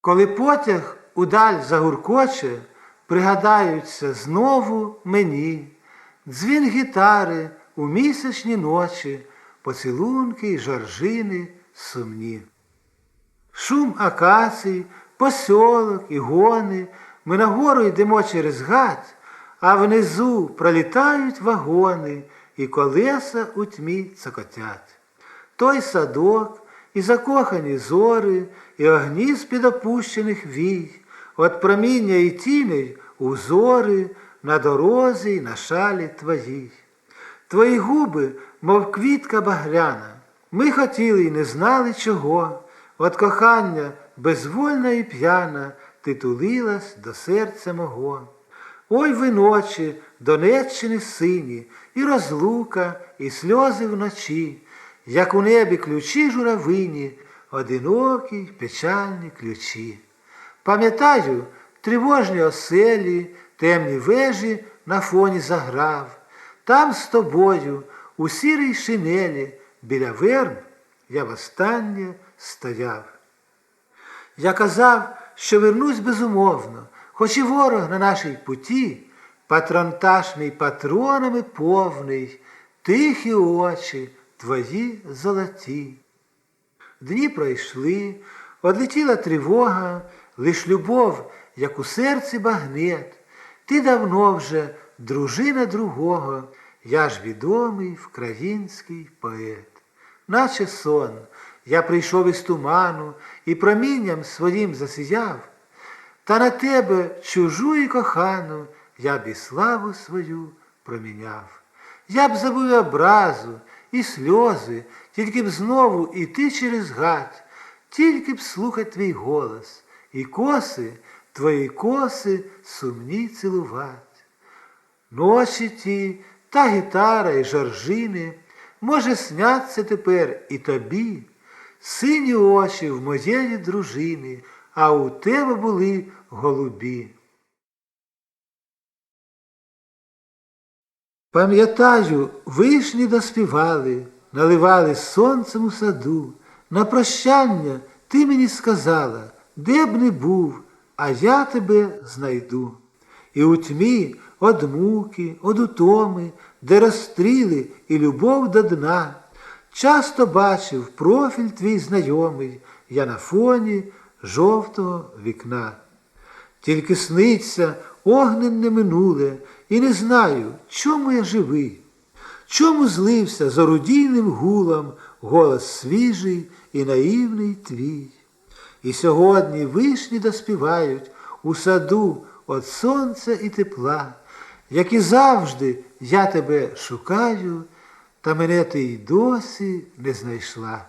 Коли потяг удаль загуркоче, пригадаються знову мені дзвін гітари у місячні ночі, поцілунки й жоржини сумні. Шум акацій, посьолок і гони, ми нагору йдемо через гать, а внизу пролітають вагони, і колеса у тьмі цокотять. Той садок, і закохані зори, і огні з-під опущених вій, от проміння і тіней узори на дорозі й на шалі твоїй. Твої губи, мов квітка багряна, ми хотіли й не знали чого. От кохання безвольна і п'яна ти тулилась до серця мого. Ой ви ночі, Донеччини сині, і розлука, і сльози вночі, як у небі ключі журавині, одинокі печальні ключі. Пам'ятаю, тривожні оселі, темні вежі на фоні заграв. Там з тобою, у сірій шинелі, біля верб я востаннє стояв. Я казав, що вернусь безумовно, хоч і ворог на нашій путі, патронтаж мій патронами повний, тихі очі твої золоті. Дні пройшли, одлетіла тривога, лиш любов, як у серці багнет. Ти давно вже дружина другого, я ж відомий вкраїнський поет. Наче сон, я прийшов із туману і промінням своїм засіяв, та на тебе чужу і кохану я б і славу свою проміняв. Я б забув образу і сльози, тільки б знову іти через гать, тільки б слухать твій голос, і коси, твої коси сумні цілувать. Ночі ті та гітара і жоржини, може, сняться тепер і тобі, сині очі в моєї дружини, а у тебе були голубі. Пам'ятаю, вишні доспівали, наливали сонцем у саду. На прощання ти мені сказала, де б не був, а я тебе знайду. І у тьмі од муки, од утоми, де розстріли і любов до дна. Часто бачив профіль твій знайомий, я на фоні жовтого вікна. Тільки сниться огненне минуле, і не знаю, чому я живий, чому злився з орудійним гулом голос свіжий і наївний твій. І сьогодні вишні доспівають у саду от сонця і тепла, як і завжди я тебе шукаю, та мене ти й досі не знайшла.